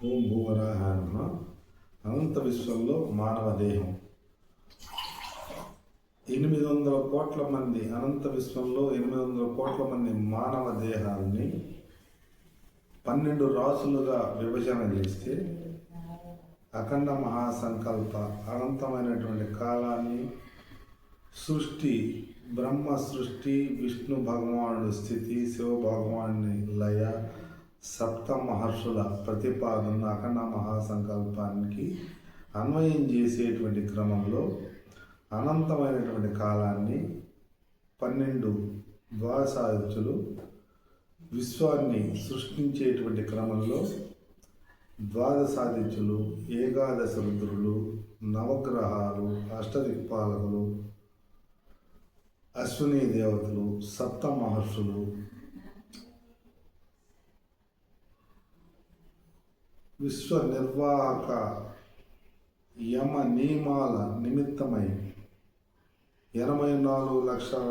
ఓం భూవరాహాయ అనంత విశ్వంలో మానవ దేహం. ఎనిమిది వందల కోట్ల మంది అనంత విశ్వంలో ఎనిమిది వందల కోట్ల మంది మానవ దేహాన్ని పన్నెండు రాసులుగా విభజన చేస్తే అఖండ మహాసంకల్ప అనంతమైనటువంటి కాలాన్ని సృష్టి బ్రహ్మ సృష్టి విష్ణు భగవానుడు స్థితి శివ భగవానుని లయ సప్త మహర్షుల ప్రతిపాదన అఖండ మహాసంకల్పానికి అన్వయం చేసేటువంటి క్రమంలో అనంతమైనటువంటి కాలాన్ని పన్నెండు ద్వాదశాదిత్యులు విశ్వాన్ని సృష్టించేటువంటి క్రమంలో ద్వాదశాదిత్యులు ఏకాదశ రుద్రులు నవగ్రహాలు అష్టదిక్పాలకులు అశ్విని దేవతలు సప్త మహర్షులు విశ్వ నిర్వాహక యమ నియమాల నిమిత్తమై ఎనభై నాలుగు లక్షల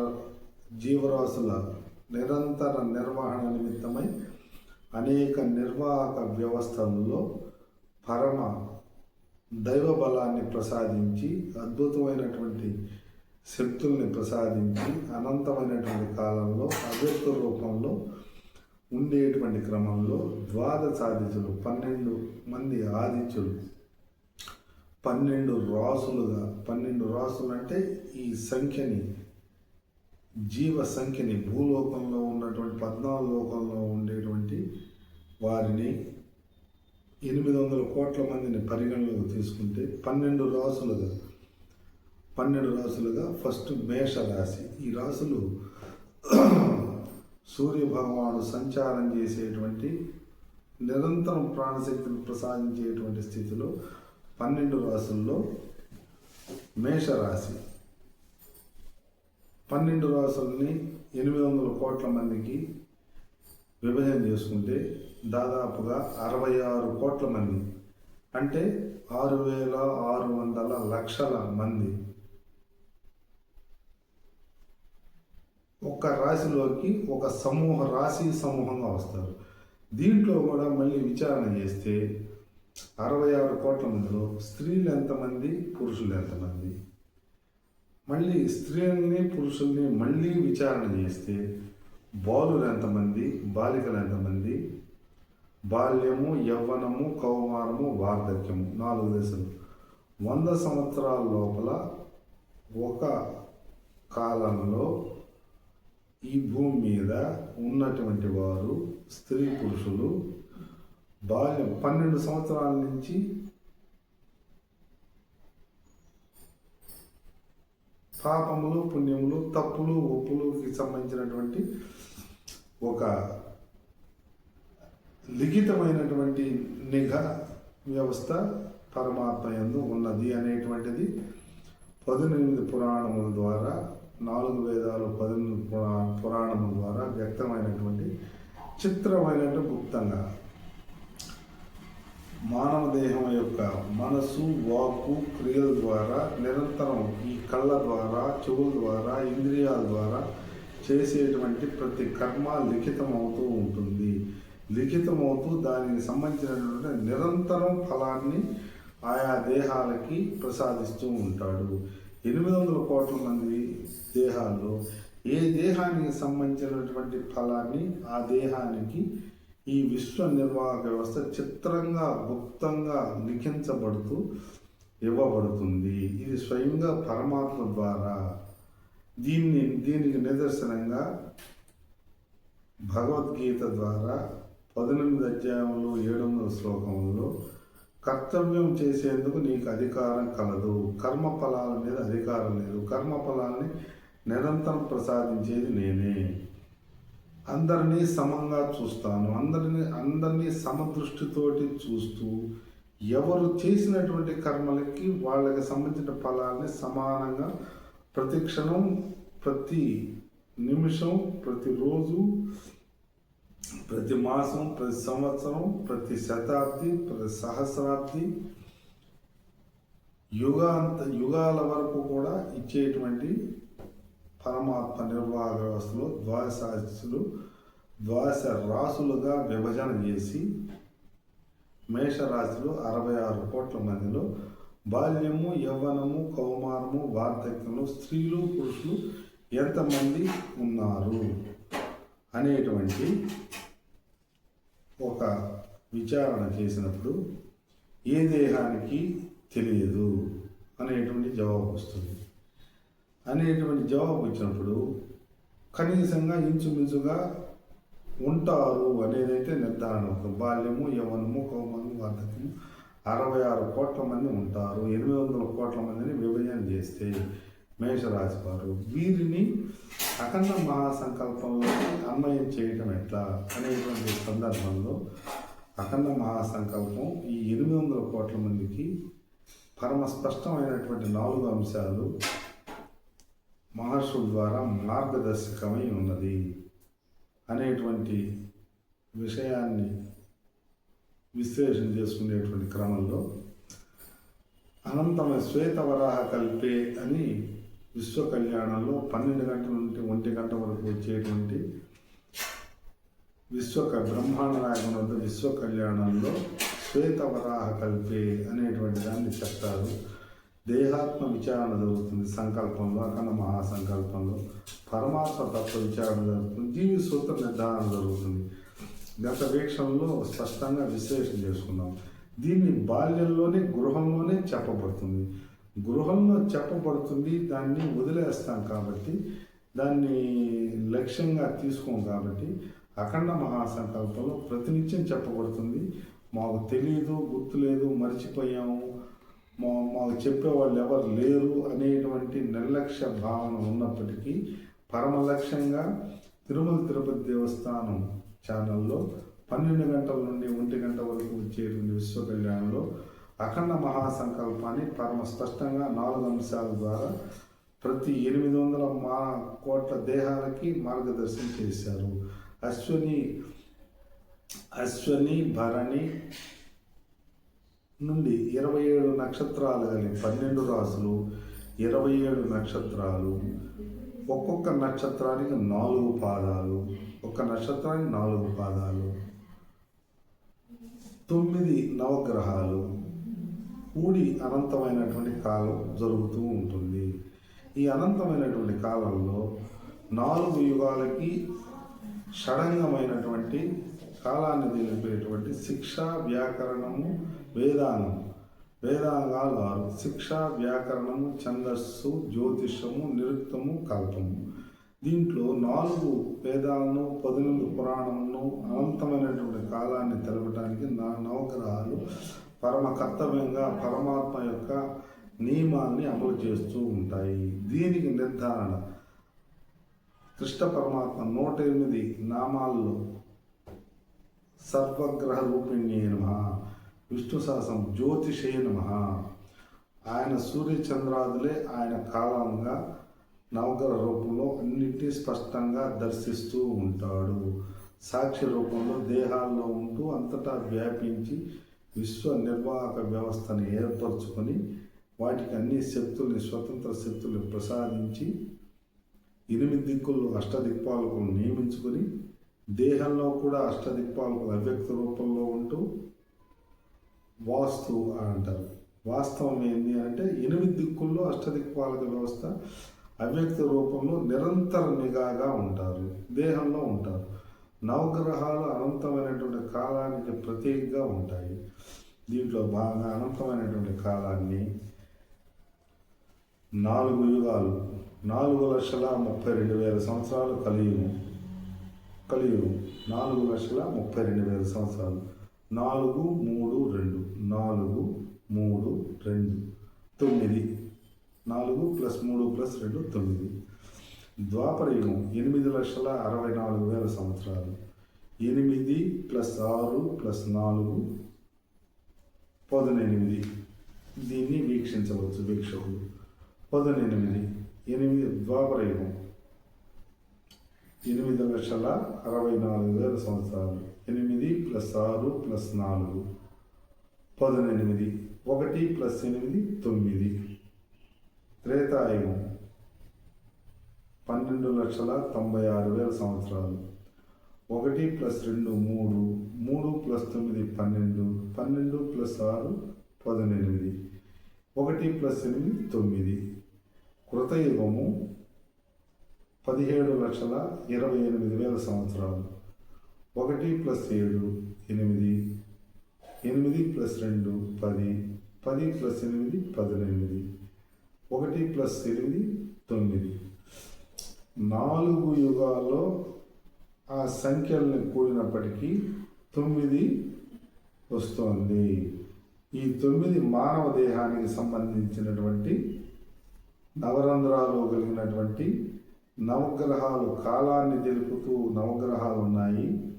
జీవరాశుల నిరంతర నిర్వహణ నిమిత్తమై అనేక నిర్వాహక వ్యవస్థల్లో పరమ దైవ బలాన్ని ప్రసాదించి అద్భుతమైనటువంటి శక్తుల్ని ప్రసాదించి అనంతమైనటువంటి కాలంలో అవ్యక్త రూపంలో ఉండేటువంటి క్రమంలో ద్వాదశాదిత్యులు పన్నెండు మంది ఆదిత్యులు పన్నెండు రాసులుగా పన్నెండు రాసులు అంటే ఈ సంఖ్యని జీవ సంఖ్యని భూలోకంలో ఉన్నటువంటి పద్నాలుగు లోకంలో ఉండేటువంటి వారిని ఎనిమిది వందల కోట్ల మందిని పరిగణలోకి తీసుకుంటే పన్నెండు రాసులుగా పన్నెండు రాసులుగా ఫస్ట్ మేష రాశి ఈ రాసులు సూర్య భగవానుడు సంచారం చేసేటువంటి నిరంతరం ప్రాణశక్తిని ప్రసాదించేటువంటి స్థితిలో పన్నెండు రాసుల్లో మేషరాశి. పన్నెండు రాసుల్ని ఎనిమిది వందల కోట్ల మందికి విభజన చేసుకుంటే దాదాపుగా అరవై ఆరు కోట్ల మంది. అంటే ఆరు వేల ఆరు వందల లక్షల మంది. ఒక రాశిలోకి ఒక సమూహ రాశి సమూహంగా వస్తారు. దీంట్లో కూడా మళ్ళీ విచారణ చేస్తే అరవై ఆరు కోట్ల మందిలో స్త్రీలు ఎంతమంది పురుషులు ఎంతమంది? మళ్ళీ స్త్రీలని పురుషుల్ని మళ్ళీ విచారణ చేస్తే బాలులు ఎంతమంది బాలికలు ఎంతమంది? బాల్యము యవ్వనము కౌమారము వార్ధక్యము నాలుగు దశలు. వంద సంవత్సరాల లోపల ఒక కాలంలో ఈ భూమి మీద ఉన్నటువంటి వారు స్త్రీ పురుషులు బాల్యం పన్నెండు సంవత్సరాల నుంచి పాపములు పుణ్యములు తప్పులు ఒప్పులుకి సంబంధించినటువంటి ఒక లిఖితమైనటువంటి నిఘా వ్యవస్థ పరమాత్మ ఎందు ఉన్నది అనేటువంటిది పద్దెనిమిది పురాణముల ద్వారా నాలుగు వేదాలు పదిహేను పురా పురాణముల ద్వారా వ్యక్తమైనటువంటి చిత్రమైనటువంటి గుప్తంగా. మానవ దేహం యొక్క మనసు వాక్కు క్రియల ద్వారా నిరంతరం ఈ కళ్ళ ద్వారా చెవుల ద్వారా ఇంద్రియాల ద్వారా చేసేటువంటి ప్రతి కర్మ లిఖితమవుతూ ఉంటుంది. లిఖితమవుతూ దానికి సంబంధించినటువంటి నిరంతరం ఫలాన్ని ఆయా దేహాలకి ప్రసాదిస్తూ ఉంటాడు. ఎనిమిది వందల కోట్ల మంది దేహాల్లో ఏ దేహానికి సంబంధించినటువంటి ఫలాన్ని ఆ దేహానికి ఈ విశ్వ నిర్వాహక వ్యవస్థ చిత్రంగా గుప్తంగా లిఖించబడుతూ ఇవ్వబడుతుంది. ఇది స్వయంగా పరమాత్మ ద్వారా దీన్ని దీనికి నిదర్శనంగా భగవద్గీత ద్వారా పద్దెనిమిది అధ్యాయంలో ఏడు వందల శ్లోకంలో కర్తవ్యం చేసేందుకు నీకు అధికారం కలదు. కర్మ ఫలాల మీద అధికారం లేదు. కర్మ ఫలాన్ని నిరంతరం ప్రసాదించేది నేనే. అందరినీ సమంగా చూస్తాను. అందరినీ అందరినీ సమదృష్టితోటి చూస్తూ ఎవరు చేసినటువంటి కర్మలకి వాళ్ళకి సంబంధించిన ఫలాల్ని సమానంగా ప్రతి క్షణం ప్రతి నిమిషం ప్రతిరోజు ప్రతి మాసం ప్రతి సంవత్సరం ప్రతి శతాబ్ది ప్రతి సహస్రాబ్ది యుగాంత యుగాల వరకు కూడా ఇచ్చేటువంటి పరమాత్మ నిర్వాహ వ్యవస్థలో ద్వాదశాశులు ద్వాదశ రాసులుగా విభజన చేసి మేషరాశిలో అరవై ఆరు కోట్ల మందిలో బాల్యము యవ్వనము కౌమారము వార్ధక్యము స్త్రీలు పురుషులు ఎంతమంది ఉన్నారు? అనేటువంటి ఒక విచారణ చేసినప్పుడు ఏ దేహానికి తెలియదు అనేటువంటి జవాబు వస్తుంది. అనేటువంటి జవాబు వచ్చినప్పుడు కనీసంగా ఇంచుమించుగా ఉంటారు అనేదైతే నిర్ధారణ. అవుతుంది బాల్యము యవనము కౌమము వార్ధక్యము అరవై ఆరు కోట్ల మంది ఉంటారు. ఎనిమిది వందల కోట్ల మందిని విభజన చేస్తే మేషరాశి వారు వీరిని అఖండ మహాసంకల్పంలో అన్వయం చేయటం ఎట్లా అనేటువంటి సందర్భంలో అఖండ మహాసంకల్పం ఈ ఎనిమిది వందల కోట్ల మందికి పరమ స్పష్టమైనటువంటి నాలుగు అంశాలు మహర్షుల ద్వారా మార్గదర్శకమై ఉన్నది అనేటువంటి విషయాన్ని విశ్లేషణ చేసుకునేటువంటి క్రమంలో అనంతమైన శ్వేతవరాహ కల్పే అని విశ్వ కళ్యాణంలో పన్నెండు గంటల నుండి ఒంటి గంట వరకు వచ్చేటువంటి విశ్వ బ్రహ్మాండ నాయకుని వద్ద విశ్వ కళ్యాణంలో శ్వేతవరాహ కల్పే అనేటువంటి దాన్ని చెప్తారు. దేహాత్మ విచారణ జరుగుతుంది సంకల్పంలో అఖండ మహాసంకల్పంలో. పరమాత్మ తత్వ విచారణ జరుగుతుంది. జీవి సూత్ర నిర్ధారణ జరుగుతుంది. గత వీక్షణలో స్పష్టంగా విశ్లేషణ చేసుకున్నాం. దీన్ని బాల్యంలోనే గృహంలోనే చెప్పబడుతుంది. గృహంలో చెప్పబడుతుంది దాన్ని వదిలేస్తాం కాబట్టి దాన్ని లక్ష్యంగా తీసుకోం కాబట్టి అఖండ మహాసంకల్పంలో ప్రతినిత్యం చెప్పబడుతుంది. మాకు తెలియదు గుర్తులేదు మర్చిపోయాము. మా మాకు చెప్పేవాళ్ళు ఎవరు లేరు అనేటువంటి నిర్లక్ష్య భావన ఉన్నప్పటికీ పరమ లక్ష్యంగా తిరుమల తిరుపతి దేవస్థానం ఛానల్లో పన్నెండు గంటల నుండి ఒంటి గంట వరకు వచ్చేటువంటి విశ్వ కళ్యాణంలో అఖండ మహాసంకల్పాన్ని పరమ స్పష్టంగా నాలుగు అంశాల ద్వారా ప్రతి ఎనిమిది వందల మా కోట్ల దేహాలకి మార్గదర్శనం చేశారు. అశ్విని అశ్వని భరణి నుండి ఇరవై ఏడు నక్షత్రాలు కానీ పన్నెండు రాసులు ఇరవై ఏడు నక్షత్రాలు. ఒక్కొక్క నక్షత్రానికి నాలుగు పాదాలు ఒక్క నక్షత్రానికి నాలుగు పాదాలు. తొమ్మిది నవగ్రహాలు. కూడి అనంతమైనటువంటి కాలం జరుగుతూ ఉంటుంది. ఈ అనంతమైనటువంటి కాలంలో నాలుగు యుగాలకి షడంగమైనటువంటి కాలాన్ని తెలిపేటువంటి శిక్ష వ్యాకరణము వేదాంగం. వేదాంగాలు ఆరు. శిక్ష వ్యాకరణము ఛందస్సు జ్యోతిషము నిరుక్తము కల్పము. దీంట్లో నాలుగు వేదాలను పదునులు పురాణమును అనంతమైనటువంటి కాలాన్ని తెలపడానికి నా నవగ్రహాలు పరమ కర్తవ్యంగా పరమాత్మ యొక్క నియమాల్ని అమలు చేస్తూ ఉంటాయి. దీనికి నిర్ధారణ కృష్ణ పరమాత్మ నూట ఎనిమిది నామాల్లో సర్వగ్రహ రూపిణ్యే నమ. విష్ణు సహసం జ్యోతిషే నమ. ఆయన సూర్యచంద్రాదులే ఆయన కాలంగా నవగ్రహ రూపంలో అన్నింటినీ స్పష్టంగా దర్శిస్తూ ఉంటాడు. సాక్షి రూపంలో దేహాల్లో ఉంటూ అంతటా వ్యాపించి విశ్వ నిర్వాహక వ్యవస్థను ఏర్పరచుకొని వాటికి అన్ని శక్తుల్ని స్వతంత్ర శక్తుల్ని ప్రసాదించి ఎనిమిది దిక్కులు అష్టదిక్పాలకులు నియమించుకొని దేహంలో కూడా అష్టదిక్పాలకులు అవ్యక్త రూపంలో ఉంటూ వాస్తు అంటారు. వాస్తవం ఏంటి అంటే ఎనిమిది దిక్కుల్లో అష్టదిక్పాలక వ్యవస్థ అవ్యక్త రూపంలో నిరంతర నిఘాగా ఉంటారు. దేహంలో ఉంటారు. నవగ్రహాలు అనంతమైనటువంటి కాలానికి ప్రతీకగా ఉంటాయి. దీంట్లో బాగా అనంతమైనటువంటి కాలాన్ని నాలుగు యుగాలు నాలుగు లక్షల ముప్పై రెండు వేల సంవత్సరాలు కలియుగం కలియుగం నాలుగు లక్షల ముప్పై రెండు వేల సంవత్సరాలు. నాలుగు మూడు రెండు. నాలుగు మూడు రెండు. తొమ్మిది. నాలుగు ప్లస్ మూడు ప్లస్ రెండు తొమ్మిది. ద్వాపరయుగం ఎనిమిది లక్షల అరవై నాలుగు వేల సంవత్సరాలు. ఎనిమిది ప్లస్ ఆరు ప్లస్ నాలుగు పదునెనిమిది. దీన్ని వీక్షించవచ్చు వీక్షకులు. పదునెనిమిది ఎనిమిది ద్వాపరయుగం ఎనిమిది లక్షల అరవై నాలుగు వేల సంవత్సరాలు. ఎనిమిది ప్లస్ ఆరు ప్లస్ నాలుగు. పదునెనిమిది ఒకటి ప్లస్ ఎనిమిది తొమ్మిది. త్రేతాయుగం. పన్నెండు లక్షల తొంభై ఆరు వేల సంవత్సరాలు. ఒకటి ప్లస్ రెండు మూడు మూడు ప్లస్ తొమ్మిది పన్నెండు పన్నెండు ప్లస్ ఆరు పదినెనిమిది. ఒకటి ప్లస్ ఎనిమిది తొమ్మిది. కృతయుగము పదిహేడు లక్షల ఇరవై ఎనిమిది వేల సంవత్సరాలు. ఒకటి ప్లస్ ఏడు ఎనిమిది. ఎనిమిది ప్లస్ రెండు పది. పది ప్లస్ ఎనిమిది పదినెనిమిది. ఒకటి ప్లస్ ఎనిమిది తొమ్మిది. నాలుగు యుగాల్లో ఆ సంఖ్యలను కూడినప్పటికీ తొమ్మిది వస్తోంది. ఈ తొమ్మిది మానవ దేహానికి సంబంధించినటువంటి నవరంధ్రాలు కలిగినటువంటి నవగ్రహాలు కాలాన్ని తెలుపుతూ నవగ్రహాలు ఉన్నాయి.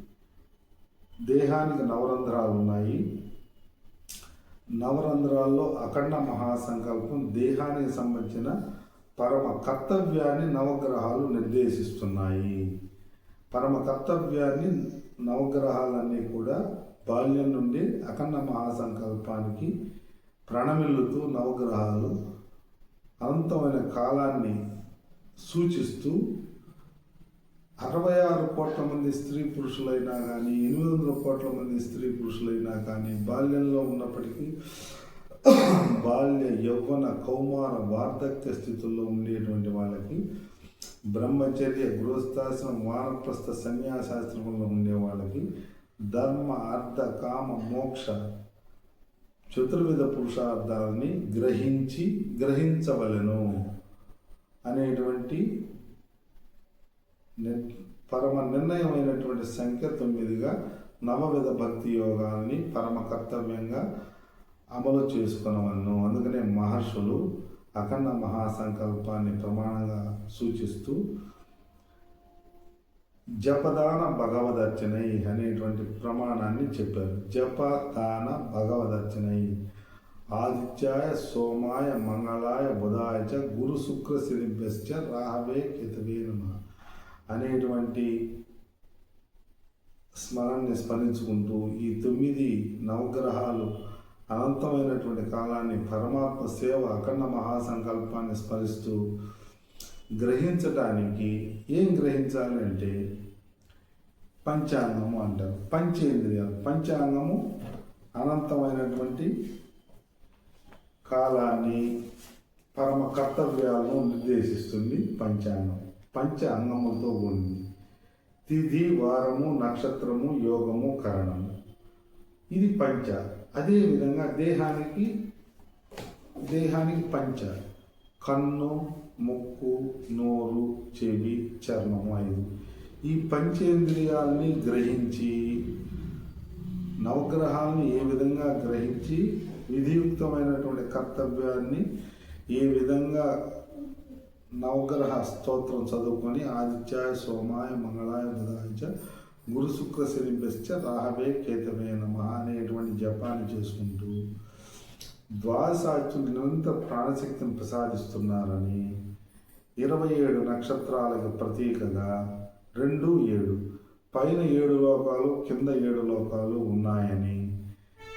దేహానికి నవరంధ్రాలు ఉన్నాయి. నవరంధ్రాల్లో అఖండ మహాసంకల్పం దేహానికి సంబంధించిన పరమ కర్తవ్యాన్ని నవగ్రహాలు నిర్దేశిస్తున్నాయి. పరమ కర్తవ్యాన్ని నవగ్రహాలన్నీ కూడా బాల్యం నుండి అఖండ మహాసంకల్పానికి ప్రణమిల్లుతూ నవగ్రహాలు అనంతమైన కాలాన్ని సూచిస్తూ అరవై ఆరు కోట్ల మంది స్త్రీ పురుషులైనా కానీ ఎనిమిది వందల కోట్ల మంది స్త్రీ పురుషులైనా కానీ బాల్యంలో ఉన్నప్పటికీ బాల్య యౌవన కౌమార వార్ధక్య స్థితుల్లో ఉండేటువంటి వాళ్ళకి బ్రహ్మచర్య గృహస్థాశ్రమం వానప్రస్థ సన్యాసాశ్రమంలో ఉండే వాళ్ళకి ధర్మ అర్థ కామ మోక్ష చతుర్విధ పురుషార్థాలని గ్రహించి గ్రహించవలెను అనేటువంటి ని- పరమ నిర్ణయమైనటువంటి సంఖ్య తొమ్మిదిగా నవవిధ భక్తి యోగాల్ని పరమ కర్తవ్యంగా అమలు చేసుకునవలను. అందుకనే మహర్షులు అఖండ మహాసంకల్పాన్ని ప్రమాణంగా సూచిస్తూ జపదాన భగవదర్చనై అనేటువంటి ప్రమాణాన్ని చెప్పారు. జపదాన భగవదర్చనై. ఆదిత్యాయ సోమాయ మంగళాయ బుధాయ చ గురు శుక్ర శనిభ్యశ్చ రాహవే కేతవే నమ. అనేటువంటి స్మరణని స్మరించుకుంటూ ఈ తొమ్మిది నవగ్రహాలు అనంతమైనటువంటి కాలాన్ని పరమాత్మ సేవ అఖండ మహాసంకల్పాన్ని స్మరిస్తూ గ్రహించటానికి ఏం గ్రహించాలి అంటే పంచాంగము అంటారు. పంచేంద్రియాలు పంచాంగము అనంతమైనటువంటి కాలాన్ని పరమ కర్తవ్యాలను నిర్దేశిస్తుంది పంచాంగం. పంచ అంగములతో కూడింది తిథి వారము నక్షత్రము యోగము కరణము. ఇది పంచ. అదేవిధంగా దేహానికి దేహానికి పంచ కన్ను ముక్కు నోరు చెవి చర్మము ఐదు. ఈ పంచేంద్రియాలని గ్రహించి నవగ్రహాలను ఏ విధంగా గ్రహించి విధియుక్తమైనటువంటి కర్తవ్యాన్ని ఏ విధంగా నవగ్రహ స్తోత్రం చదువుకొని ఆదిత్యాయ సోమాయ మంగళాయ బుధాయ గురు శుక్ర శనిభ్యశ్చ రాహవే కేతవే నమ అనేటువంటి జపాన్ని చేసుకుంటూ ద్వాదశాచులు నిరంతర ప్రాణశక్తిని ప్రసాదిస్తున్నారని ఇరవై ఏడు నక్షత్రాలకు ప్రతీకగా రెండు ఏడు పైన ఏడు లోకాలు కింద ఏడు లోకాలు ఉన్నాయని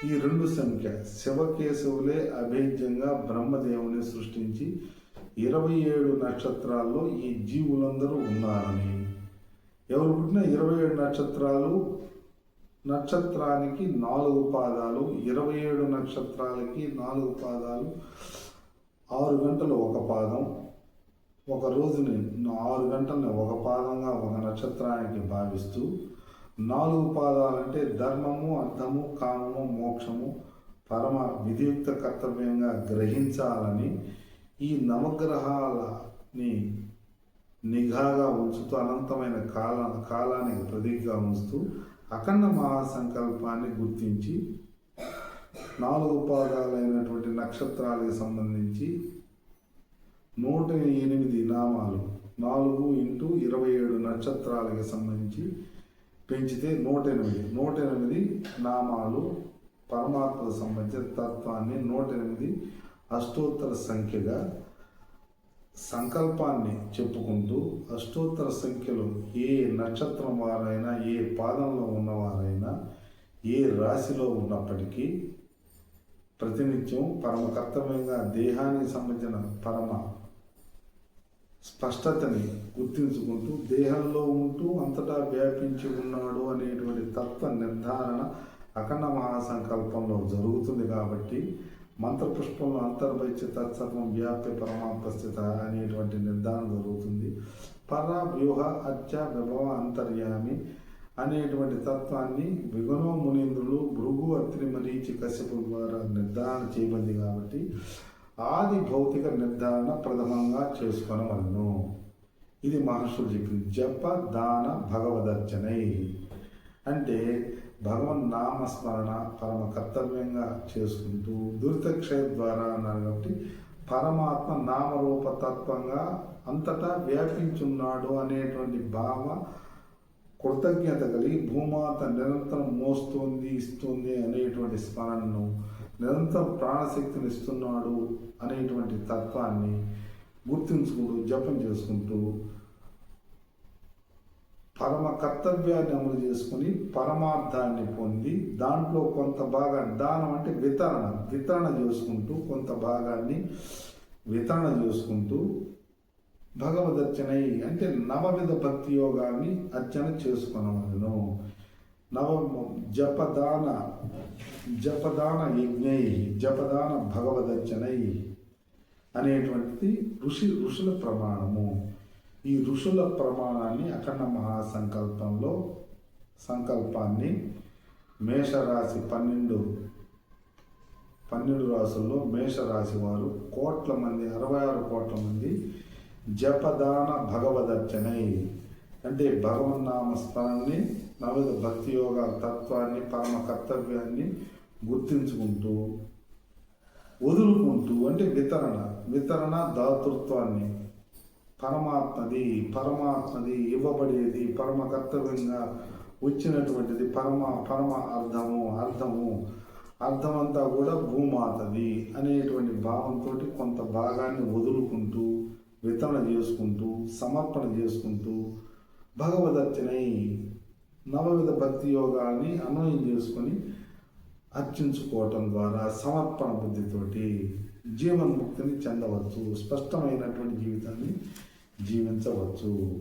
ఈ రెండు సంఖ్య శివకేశవులే అభేద్యంగా బ్రహ్మదేవుని సృష్టించి ఇరవై ఏడు నక్షత్రాల్లో ఈ జీవులందరూ ఉన్నారని పుట్టిన ఇరవై ఏడు నక్షత్రాలు నక్షత్రానికి నాలుగు పాదాలు ఇరవై ఏడు నక్షత్రాలకి నాలుగు పాదాలు ఆరు గంటలు ఒక పాదం. ఒక రోజుని ఆరు గంటలని ఒక పాదంగా ఒక నక్షత్రానికి భావిస్తూ నాలుగు పాదాలంటే ధర్మము అర్థము కామము మోక్షము పరమ విధియుక్త కర్తవ్యంగా గ్రహించాలని ఈ నవగ్రహాలని నిఘాగా ఉంచుతూ అనంతమైన కాల కాలానికి ప్రతీకగా ఉంచుతూ అఖండ మహాసంకల్పాన్ని గుర్తించి నాలుగు పాదాలైనటువంటి నక్షత్రాలకు సంబంధించి నూట ఎనిమిది నామాలు నాలుగు ఇంటూ ఇరవై ఏడు నక్షత్రాలకు సంబంధించి పెంచితే నూట ఎనిమిది. నూట ఎనిమిది నామాలు పరమాత్మకు సంబంధించిన తత్వాన్ని నూట ఎనిమిది అష్టోత్తర సంఖ్యగా సంకల్పాన్ని చెప్పుకుంటూ అష్టోత్తర సంఖ్యలో ఏ నక్షత్రం వారైనా ఏ పాదంలో ఉన్నవారైనా ఏ రాశిలో ఉన్నప్పటికీ ప్రతినిత్యం పరమ కర్తవ్యంగా దేహానికి సంబంధించిన పరమ స్పష్టతని గుర్తించుకుంటూ దేహంలో ఉంటూ అంతటా వ్యాపించి ఉన్నాడు అనేటువంటి తత్వ నిర్ధారణ అఖండ మహాసంకల్పంలో జరుగుతుంది కాబట్టి మంత్రపుష్పంలో అంతర్భవించి తత్సర్వం వ్యాప్తి పరమాత్మస్థిత అనేటువంటి నిర్ధారణ జరుగుతుంది. పర వ్యూహ అత్య విభవ అంతర్యామి అనేటువంటి తత్వాన్ని విగుణో మునీంద్రులు భృగు అత్రి మరీచి కశ్యపు ద్వారా నిర్ధారణ చేయబడింది కాబట్టి ఆది భౌతిక నిర్ధారణ ప్రథమంగా చేసుకొనవలను. ఇది మహర్షులు చెప్పింది. జప దాన భగవదర్చనై. అంటే భగవన్ నామస్మరణ పరమ కర్తవ్యంగా చేసుకుంటూ దురితక్షయ ద్వారా అన్నారు కాబట్టి పరమాత్మ నామరూప తత్వంగా అంతటా వ్యాపించున్నాడు అనేటువంటి భావ కృతజ్ఞత కలిగి భూమాత నిరంతరం మోస్తుంది ఇస్తుంది అనేటువంటి స్మరణను నిరంతరం ప్రాణశక్తిని ఇస్తున్నాడు అనేటువంటి తత్వాన్ని గుర్తించుకుంటూ జపం చేసుకుంటూ పరమ కర్తవ్యాన్ని అమలు చేసుకుని పరమార్థాన్ని పొంది దాంట్లో కొంత భాగాన్ని దానం అంటే వితరణ వితరణ చేసుకుంటూ కొంత భాగాన్ని వితరణ చేసుకుంటూ భగవదర్చనై అంటే నవవిధ భక్తి యోగాన్ని అర్చన చేసుకునవలను నవ జపదాన జపదాన యజ్ఞై జపదాన భగవదర్చనై అనేటువంటిది ఋషి ఋషుల ప్రమాణము. ఈ ఋషుల ప్రమాణాన్ని అఖండ మహాసంకల్పంలో సంకల్పాన్ని మేషరాశి పన్నెండు పన్నెండు రాసుల్లో మేషరాశి వారు కోట్ల మంది అరవై ఆరు కోట్ల మంది జపదాన భగవదర్చనై. అంటే భగవన్నామ స్మరణని నవద భక్తి యోగ తత్వాన్ని పరమ కర్తవ్యాన్ని గుర్తించుకుంటూ వదులుకుంటూ అంటే వితరణ వితరణ దాతృత్వాన్ని పరమాత్మది పరమాత్మది ఇవ్వబడేది పరమ కర్తవ్యంగా వచ్చినటువంటిది పరమ పరమ అర్థము అర్థము. అర్థమంతా కూడా భూమాతది అనేటువంటి భావంతో కొంత భాగాన్ని వదులుకుంటూ వితరణ చేసుకుంటూ సమర్పణ చేసుకుంటూ భగవదర్చనై నవవిధ భక్తి యోగాల్ని అన్వయం చేసుకొని అర్చించుకోవటం ద్వారా సమర్పణ బుద్ధితోటి జీవన్ముక్తిని చెందవచ్చు. స్పష్టమైనటువంటి జీవితాన్ని జీవించవచ్చు.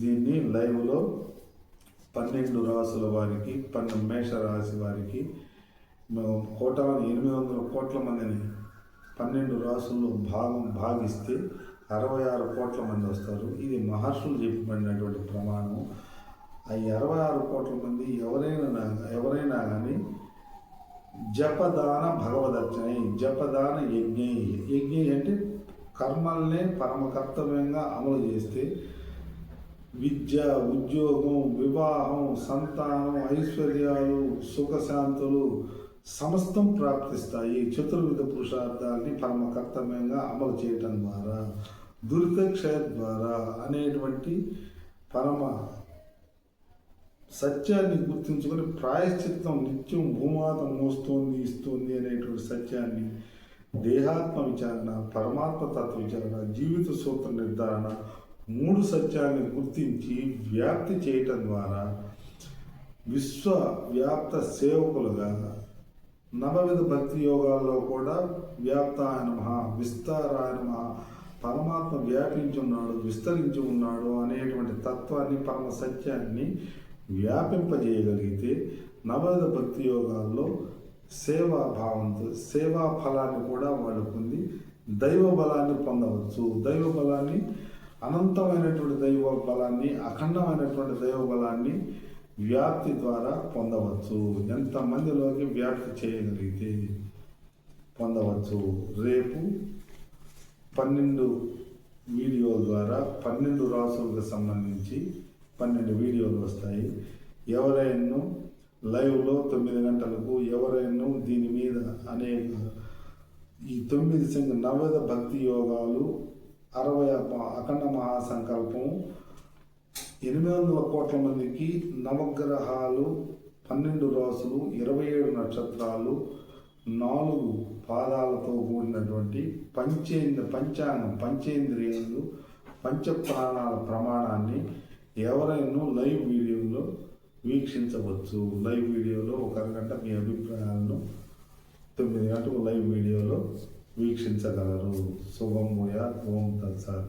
దీన్ని లైవ్లో పన్నెండు రాసుల వారికి పన్నెండు మేష రాశి వారికి కోట ఎనిమిది వందల కోట్ల మందిని పన్నెండు రాసుల్లో భాగం భాగిస్తే అరవై ఆరు కోట్ల మంది వస్తారు. ఇది మహర్షులు చెప్పబడినటువంటి ప్రమాణం ఆ అరవై ఆరు కోట్ల మంది ఎవరైనా ఎవరైనా కానీ జపదాన భగవదర్చనై జపదాన యజ్ఞ. యజ్ఞ అంటే కర్మల్నే పరమ కర్తవ్యంగా అమలు చేస్తే విద్య ఉద్యోగం వివాహం సంతానం ఐశ్వర్యాలు సుఖశాంతులు సమస్తం ప్రాప్తిస్తాయి. చతుర్విధ పురుషార్థాన్ని పరమ కర్తవ్యంగా అమలు చేయటం ద్వారా దురితక్షయ ద్వారా అనేటువంటి పరమ సత్యాన్ని గుర్తించుకొని ప్రాయశ్చిత్తం నిత్యం భూమాత మోస్తోంది ఇస్తుంది అనేటువంటి సత్యాన్ని దేహాత్మ విచారణ పరమాత్మ తత్వ విచారణ జీవిత సూత్ర నిర్ధారణ మూడు సత్యాన్ని గుర్తించి వ్యాప్తి చేయటం ద్వారా విశ్వ వ్యాప్త సేవకులుగా నవవిధ భక్తి యోగాల్లో కూడా వ్యాప్తాయన మహా విస్తారాయన మహా పరమాత్మ వ్యాపించి ఉన్నాడు విస్తరించి ఉన్నాడు అనేటువంటి తత్వాన్ని పరమ సత్యాన్ని వ్యాపింపజేయగలిగితే నవవిధ భక్తి యోగాల్లో సేవా భావంతో సేవా ఫలాన్ని కూడా వాళ్ళు పొంది దైవ బలాన్ని పొందవచ్చు. దైవ బలాన్ని అనంతమైనటువంటి దైవ బలాన్ని అఖండమైనటువంటి దైవ బలాన్ని వ్యాప్తి ద్వారా పొందవచ్చు. ఎంతమందిలోకి వ్యాప్తి చేయగలిగితే పొందవచ్చు. రేపు పన్నెండు వీడియో ద్వారా పన్నెండు రాసులకు సంబంధించి పన్నెండు వీడియోలు వస్తాయి. ఎవరైనా లైవ్లో తొమ్మిది గంటలకు ఎవరు అనే అనేక ఈ తొమ్మిది సంఖ్య నవద భక్తి యోగాలు అరవై అఖండ మహాసంకల్పం ఎనిమిది వందల కోట్ల మందికి నవగ్రహాలు పన్నెండు రాసులు ఇరవై ఏడు నక్షత్రాలు నాలుగు పాదాలతో కూడినటువంటి పంచేంద్ర పంచాంగం పంచేంద్రియాలు పంచప్రాణాల ప్రమాణాన్ని ఎవరైనా లైవ్ వీడియోలో వీక్షించవచ్చు. లైవ్ వీడియోలో ఒక అరగంట మీ అభిప్రాయాలను తొమ్మిది గంటలకు లైవ్ వీడియోలో వీక్షించగలరు. శుభం ఓం తత్సాత్.